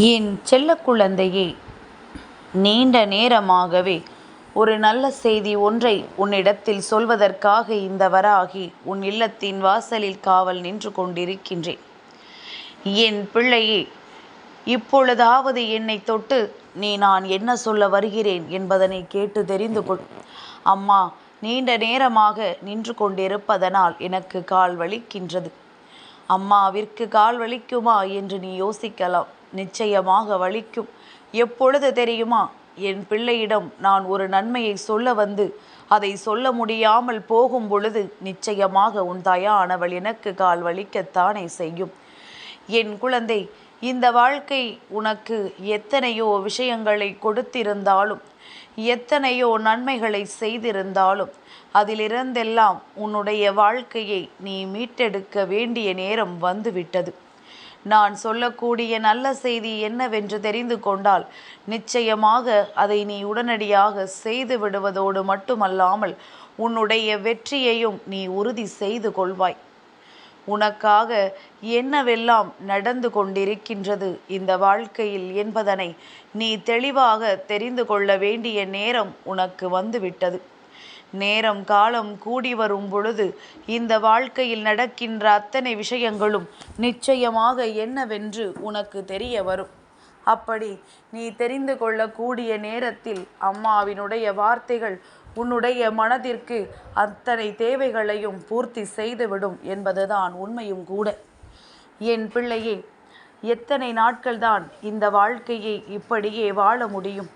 என் செல்ல குழந்தையே நீண்ட நேரமாகவே ஒரு நல்ல செய்தி ஒன்றை உன்னிடத்தில் சொல்வதற்காக இந்த வராகி உன் இல்லத்தின் வாசலில் காவல் நின்று கொண்டிருக்கின்றேன். என் பிள்ளையே இப்பொழுதாவது என்னை தொட்டு நீ நான் என்ன சொல்ல வருகிறேன் என்பதனை கேட்டு தெரிந்து கொள். அம்மா நீண்ட நேரமாக நின்று கொண்டிருப்பதனால் எனக்கு கால் வலிக்கின்றது. அம்மாவிற்கு கால் வலிக்குமா என்று நீ யோசிக்கலாம். நிச்சயமாக வலிக்கும். எப்பொழுது தெரியுமா? என் பிள்ளையிடம் நான் ஒரு நன்மையை சொல்ல வந்து அதை சொல்ல முடியாமல் போகும் பொழுது நிச்சயமாக உன் தாயானவள் எனக்கு கால் வலிக்கத்தானே செய்யும். என் குழந்தை இந்த வாழ்க்கை உனக்கு எத்தனையோ விஷயங்களை கொடுத்திருந்தாலும் எத்தனையோ நன்மைகளை செய்திருந்தாலும் அதிலிருந்தெல்லாம் உன்னுடைய வாழ்க்கையை நீ மீட்டெடுக்க வேண்டிய நேரம் வந்துவிட்டது. நான் சொல்லக்கூடிய நல்ல செய்தி என்னவென்று தெரிந்து கொண்டால் நிச்சயமாக அதை நீ உடனடியாக செய்து விடுவதோடு மட்டுமல்லாமல் உன்னுடைய வெற்றியையும் நீ உறுதி செய்து கொள்வாய். உனக்காக என்னவெல்லாம் நடந்து கொண்டிருக்கின்றது இந்த வாழ்க்கையில் என்பதனை நீ தெளிவாக தெரிந்து கொள்ள வேண்டிய நேரம் உனக்கு வந்துவிட்டது. நேரம் காலம் கூடி வரும் பொழுது இந்த வாழ்க்கையில் நடக்கின்ற அத்தனை விஷயங்களும் நிச்சயமாக என்னவென்று உனக்கு தெரிய வரும். அப்படி நீ தெரிந்து கொள்ளக்கூடிய நேரத்தில் அம்மாவினுடைய வார்த்தைகள் உன்னுடைய மனதிற்கு அத்தனை தேவைகளையும் பூர்த்தி செய்துவிடும் என்பதுதான் உண்மையும் கூட. என் பிள்ளையே எத்தனை நாட்கள்தான் இந்த வாழ்க்கையை இப்படியே வாழ முடியும்?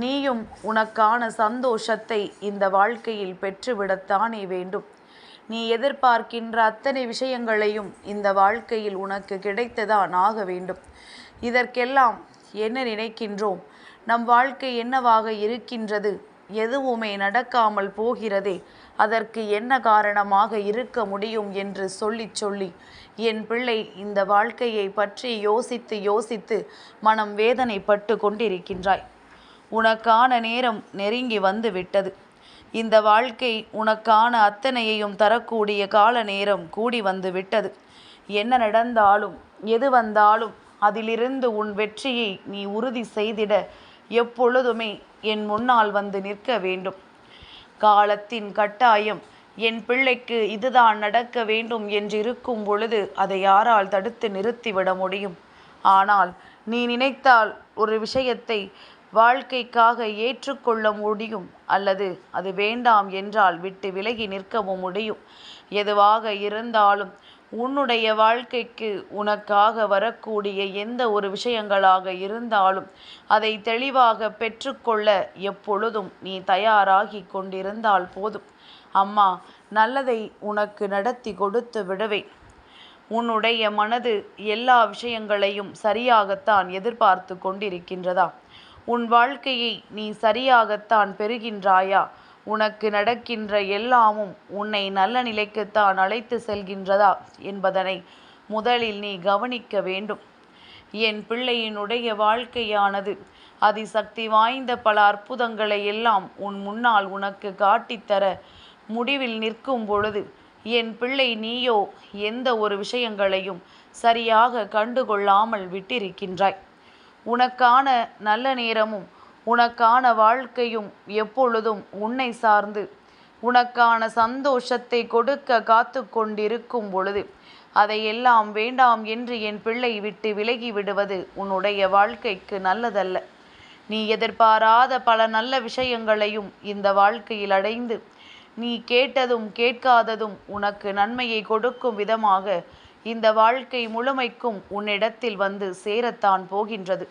நீயும் உனக்கான சந்தோஷத்தை இந்த வாழ்க்கையில் பெற்றுவிடத்தானே வேண்டும். நீ எதிர்பார்க்கின்ற அத்தனை விஷயங்களையும் இந்த வாழ்க்கையில் உனக்கு கிடைத்ததான் ஆக வேண்டும். இதற்கெல்லாம் என்ன நினைக்கின்றோம்? நம் வாழ்க்கை என்னவாக இருக்கின்றது? எதுவுமே நடக்காமல் போகிறதே அதற்கு என்ன காரணமாக இருக்க முடியும் என்று சொல்லி சொல்லி என் பிள்ளை இந்த வாழ்க்கையை பற்றி யோசித்து யோசித்து மனம் வேதனைப்பட்டு கொண்டிருக்கின்றாய். உனக்கான நேரம் நெருங்கி வந்து விட்டது. இந்த வாழ்க்கை உனக்கான அத்தனையையும் தரக்கூடிய கால நேரம் கூடி வந்து விட்டது. என்ன நடந்தாலும் எது வந்தாலும் அதிலிருந்து உன் வெற்றியை நீ உறுதி செய்திட எப்பொழுதுமே என் முன்னால் வந்து நிற்க வேண்டும். காலத்தின் கட்டாயம் என் பிள்ளைக்கு இதுதான் நடக்க வேண்டும் என்றிருக்கும் பொழுது அதை யாரால் தடுத்து நிறுத்திவிட முடியும்? ஆனால் நீ நினைத்தால் ஒரு விஷயத்தை வாழ்க்கைக்காக ஏற்றுக்கொள்ள முடியும் அல்லது அது வேண்டாம் என்றால் விட்டு விலகி நிற்கவும் முடியும். எதுவாக இருந்தாலும் உன்னுடைய வாழ்க்கைக்கு உனக்காக வரக்கூடிய எந்த ஒரு விஷயங்களாக இருந்தாலும் அதை தெளிவாக பெற்றுக்கொள்ள எப்பொழுதும் நீ தயாராகி கொண்டிருந்தால் போதும். அம்மா நல்லதை உனக்கு நடத்தி கொடுத்து விடுவேன். உன்னுடைய மனது எல்லா விஷயங்களையும் சரியாகத்தான் எதிர்பார்த்து கொண்டிருக்கின்றதா? உன் வாழ்க்கையை நீ சரியாகத்தான் பெறுகின்றாயா? உனக்கு நடக்கின்ற எல்லாமும் உன்னை நல்ல நிலைக்குத்தான் அழைத்து செல்கின்றதா என்பதனை முதலில் நீ கவனிக்க வேண்டும். என் பிள்ளையினுடைய வாழ்க்கையானது அதிசக்தி வாய்ந்த பல அற்புதங்களை எல்லாம் உன் முன்னால் உனக்கு காட்டித்தர முடிவில் நிற்கும் பொழுது என் பிள்ளை நீயோ எந்த ஒரு விஷயங்களையும் சரியாக கண்டுகொள்ளாமல் விட்டிருக்கின்றாய். உனக்கான நல்ல நேரமும் உனக்கான வாழ்க்கையும் எப்பொழுதும் உன்னை சார்ந்து. உனக்கான சந்தோஷத்தை கொடுக்க காத்து கொண்டிருக்கும் பொழுது அதையெல்லாம் வேண்டாம் என்று என் பிள்ளை விட்டு விலகி விடுவது உன்னுடைய வாழ்க்கைக்கு நல்லதல்ல. நீ எதிர்பாராத பல நல்ல விஷயங்களையும் இந்த வாழ்க்கையில் அடைந்து நீ கேட்டதும் கேட்காததும் உனக்கு நன்மையை கொடுக்கும் விதமாக இந்த வாழ்க்கை முழுமைக்கும் உன்னிடத்தில் வந்து சேரத்தான் போகின்றது.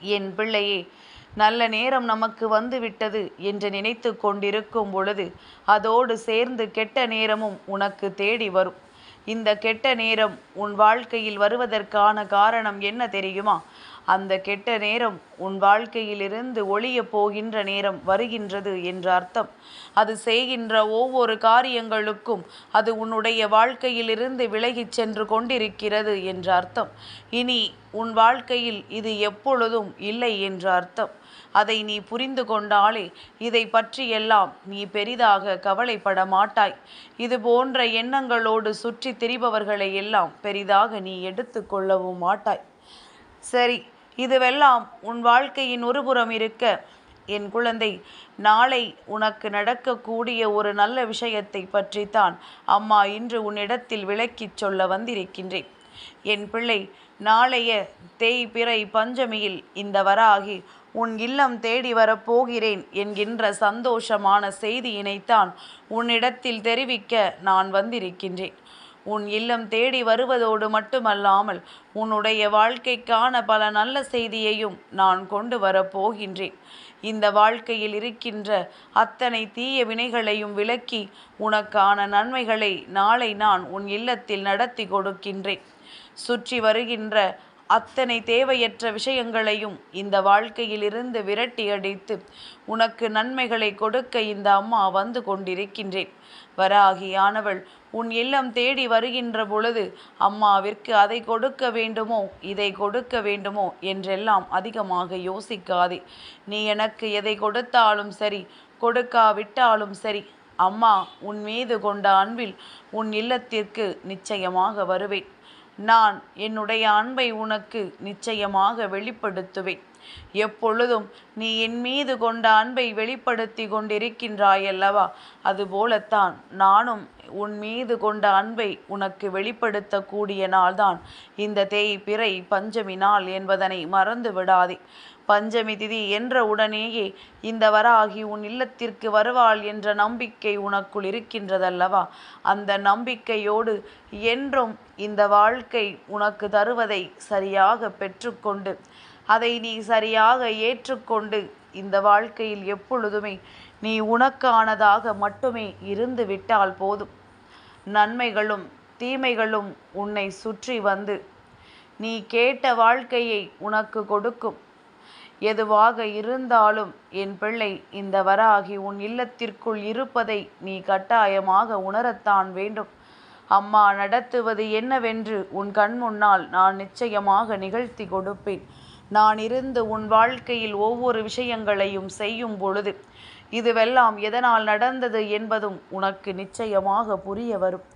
என் பிள்ளையே நல்ல நேரம் நமக்கு வந்துவிட்டது என்று நினைத்து கொண்டிருக்கும் பொழுது அதோடு சேர்ந்து கெட்ட நேரமும் உனக்கு தேடி வரும். இந்த கெட்ட நேரம் உன் வாழ்க்கையில் வருவதற்கான காரணம் என்ன தெரியுமா? அந்த கெட்ட நேரம் உன் வாழ்க்கையிலிருந்து ஒளிய போகின்ற நேரம் வருகின்றது என்ற அர்த்தம். அது செய்கின்ற ஒவ்வொரு காரியங்களுக்கும் அது உன்னுடைய வாழ்க்கையிலிருந்து விலகிச் சென்று கொண்டிருக்கிறது என்ற அர்த்தம். இனி உன் வாழ்க்கையில் இது எப்பொழுதும் இல்லை என்ற அர்த்தம். அதை நீ புரிந்து கொண்டாலே இதை பற்றியெல்லாம் நீ பெரிதாக கவலைப்பட மாட்டாய். இது போன்ற எண்ணங்களோடு சுற்றி திரிபவர்களை எல்லாம் பெரிதாக நீ எடுத்து கொள்ளவும் மாட்டாய். சரி இதுவெல்லாம் உன் வாழ்க்கையின் ஒருபுறம் இருக்க. என் குழந்தை நாளை உனக்கு நடக்கக்கூடிய ஒரு நல்ல விஷயத்தை பற்றித்தான் அம்மா இன்று உன்னிடத்தில் விளக்கிச் சொல்ல வந்திருக்கின்றேன். என் பிள்ளை நாளைய தேய்பிறை பஞ்சமியில் இந்த வராகி உன் இல்லம் தேடி வரப்போகிறேன் என்கின்ற சந்தோஷமான செய்தியினைத்தான் உன்னிடத்தில் தெரிவிக்க நான் வந்திருக்கின்றேன். உன் இல்லம் தேடி வருவதோடு மட்டுமல்லாமல் உன்னுடைய வாழ்க்கைக்கான பல நல்ல செய்தியையும் நான் கொண்டு வரப்போகின்றேன் இந்த வாழ்க்கையில் இருக்கின்ற அத்தனை தீய வினைகளையும் விலக்கி உனக்கான நன்மைகளை நாளை நான் உன் இல்லத்தில் நடத்தி கொடுக்கின்றேன். சுற்றி வருகின்ற அத்தனை தேவையற்ற விஷயங்களையும் இந்த வாழ்க்கையிலிருந்து விரட்டி அடித்து உனக்கு நன்மைகளை கொடுக்க இந்த அம்மா வந்து கொண்டிருக்கின்றேன். வராகியானவள் உன் இல்லம் தேடி வருகின்ற பொழுது அம்மாவிற்கு அதை கொடுக்க வேண்டுமோ இதை கொடுக்க வேண்டுமோ என்றெல்லாம் அதிகமாக யோசிக்காதே. நீ எனக்கு எதை கொடுத்தாலும் சரி கொடுக்காவிட்டாலும் சரி அம்மா உன் மீது கொண்ட அன்பில் உன் இல்லத்திற்கு நிச்சயமாக வருவேன். நான் என்னுடைய அன்பை உனக்கு நிச்சயமாக வெளிப்படுத்துவேன். எப்பொழுதும் நீ என் மீது கொண்ட அன்பை வெளிப்படுத்தி கொண்டிருக்கின்றாயல்லவா? அதுபோலத்தான் நானும் உன் மீது கொண்ட அன்பை உனக்கு வெளிப்படுத்தக்கூடிய நாள்தான். இந்த தேய் பிறை பஞ்சமி நாள் என்பதனை மறந்து விடாதே பஞ்சமி திதி என்ற உடனேயே இந்த வராகி உன் இல்லத்திற்கு வருவாள் என்ற நம்பிக்கை உனக்குள் இருக்கின்றதல்லவா? அந்த நம்பிக்கையோடு என்றும் இந்த வாழ்க்கை உனக்கு தருவதை சரியாக பெற்றுக்கொண்டு அதை நீ சரியாக ஏற்றுக்கொண்டு இந்த வாழ்க்கையில் எப்பொழுதுமே நீ உனக்கானதாக மட்டுமே இருந்து விட்டால் போதும். நன்மைகளும் தீமைகளும் உன்னை சுற்றி வந்து நீ கேட்ட வாழ்க்கையை உனக்கு கொடுக்கும். எதுவாக இருந்தாலும் என் பிள்ளை இந்த வராகி உன் இல்லத்திற்குள் இருப்பதை நீ கட்டாயமாக உணரத்தான் வேண்டும். அம்மா நடத்துவது என்னவென்று உன் கண் முன்னால் நான் நிச்சயமாக நிகழ்த்தி கொடுப்பேன். நான் இருந்து உன் வாழ்க்கையில் ஒவ்வொரு விஷயங்களையும் செய்யும் பொழுது இதுவெல்லாம் எதனால் நடந்தது என்பதும் உனக்கு நிச்சயமாக புரிய வரும்.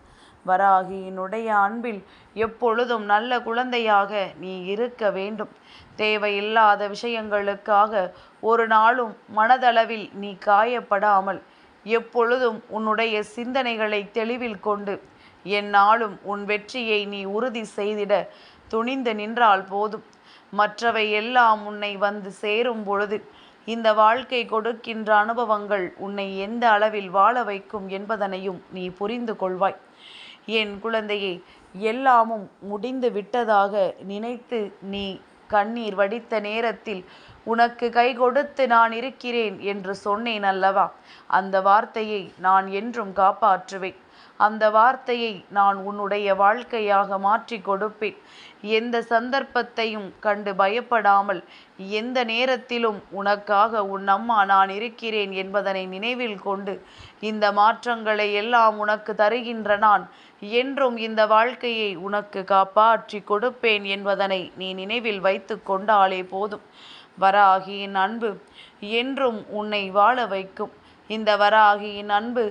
வராகியினுடைய அன்பில் எப்பொழுதும் நல்ல குழந்தையாக நீ இருக்க வேண்டும். தேவையில்லாத விஷயங்களுக்காக ஒரு நாளும் மனதளவில் நீ காயப்படாமல் எப்பொழுதும் உன்னுடைய சிந்தனைகளை தெளிவில் கொண்டு என்னாலும் உன் வெற்றியை நீ உறுதி செய்திட துணிந்து நின்றால் போதும். மற்றவை எல்லாம் உன்னை வந்து சேரும் பொழுது இந்த வாழ்க்கை கொடுக்கின்ற அனுபவங்கள் உன்னை எந்த அளவில் வாழ வைக்கும் என்பதனையும் நீ புரிந்து கொள்வாய். என் குழந்தையே எல்லாமும் முடிந்து விட்டதாக நினைத்து நீ கண்ணீர் வடித்த நேரத்தில் உனக்கு கை கொடுத்து நான் இருக்கிறேன் என்று சொன்னேன் அல்லவா? அந்த வார்த்தையை நான் என்றும் காப்பாற்றுவேன். அந்த வார்த்தையை நான் உன்னுடைய வாழ்க்கையாக மாற்றி கொடுப்பேன். எந்த சந்தர்ப்பத்தையும் கண்டு பயப்படாமல் எந்த நேரத்திலும் உனக்காக உன் அம்மா நான் இருக்கிறேன் என்பதனை நினைவில் கொண்டு இந்த மாற்றங்களை எல்லாம் உனக்கு தருகின்ற நான் என்றும் இந்த வாழ்க்கையை உனக்கு காப்பாற்றி கொடுப்பேன் என்பதனை நீ நினைவில் வைத்து கொண்டாலே போதும். வராகியின் அன்பு என்றும் உன்னை வாழ வைக்கும். இந்த வராகியின் அன்பு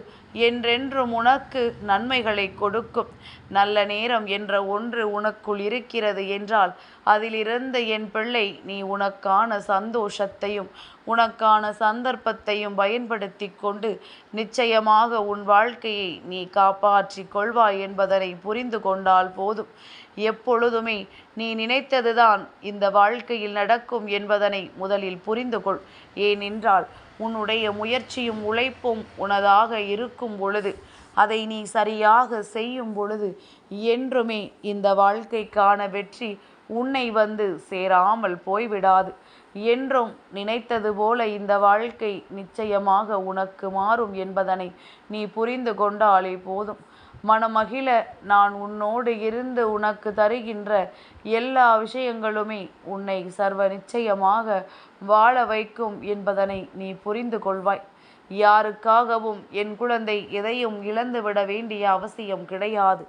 என்றென்றும் உனக்கு நன்மைகளை கொடுக்கும். நல்ல நேரம் என்ற ஒன்று உனக்குள் இருக்கிறது என்றால் அதிலிருந்து என் பிள்ளை நீ உனக்கான சந்தோஷத்தையும் உனக்கான சந்தர்ப்பத்தையும் பயன்படுத்தி கொண்டு நிச்சயமாக உன் வாழ்க்கையை நீ காப்பாற்றி கொள்வாய் என்பதனை புரிந்து கொண்டால் போதும். எப்பொழுதுமே நீ நினைத்ததுதான் இந்த வாழ்க்கையில் நடக்கும் என்பதனை முதலில் புரிந்து கொள் ஏனென்றால் உன்னுடைய முயற்சியும் உழைப்பும் உனதாக இருக்கும் பொழுது அதை நீ சரியாக செய்யும் பொழுது என்றுமே இந்த வாழ்க்கைக்கான வெற்றி உன்னை வந்து சேராமல் போய்விடாது. என்றும் நினைத்தது போல இந்த வாழ்க்கை நிச்சயமாக உனக்கு மாறும் என்பதனை நீ புரிந்து கொண்டாலே போதும். மனமகிழ நான் உன்னோடு இருந்து உனக்கு தருகின்ற எல்லா விஷயங்களுமே உன்னை சர்வ நிச்சயமாக வாழ வைக்கும் என்பதனை நீ புரிந்து கொள்வாய். யாருக்காகவும் என் குழந்தை எதையும் இழந்துவிட வேண்டிய அவசியம் கிடையாது.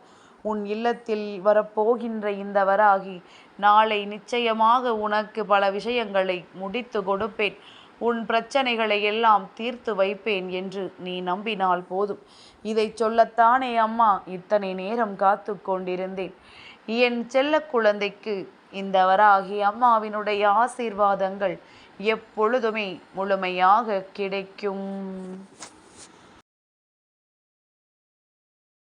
உன் இல்லத்தில் வரப்போகின்ற இந்த வராகி நாளை நிச்சயமாக உனக்கு பல விஷயங்களை முடித்து கொடுப்பேன். உன் பிரச்சனைகளை எல்லாம் தீர்த்து வைப்பேன் என்று நீ நம்பினால் போதும். இதை சொல்லத்தானே அம்மா இத்தனை நேரம் காத்து கொண்டிருந்தேன். என் செல்ல குழந்தைக்கு இந்த வராகி அம்மாவினுடைய ஆசீர்வாதங்கள் எப்பொழுதுமே முழுமையாக கிடைக்கும்.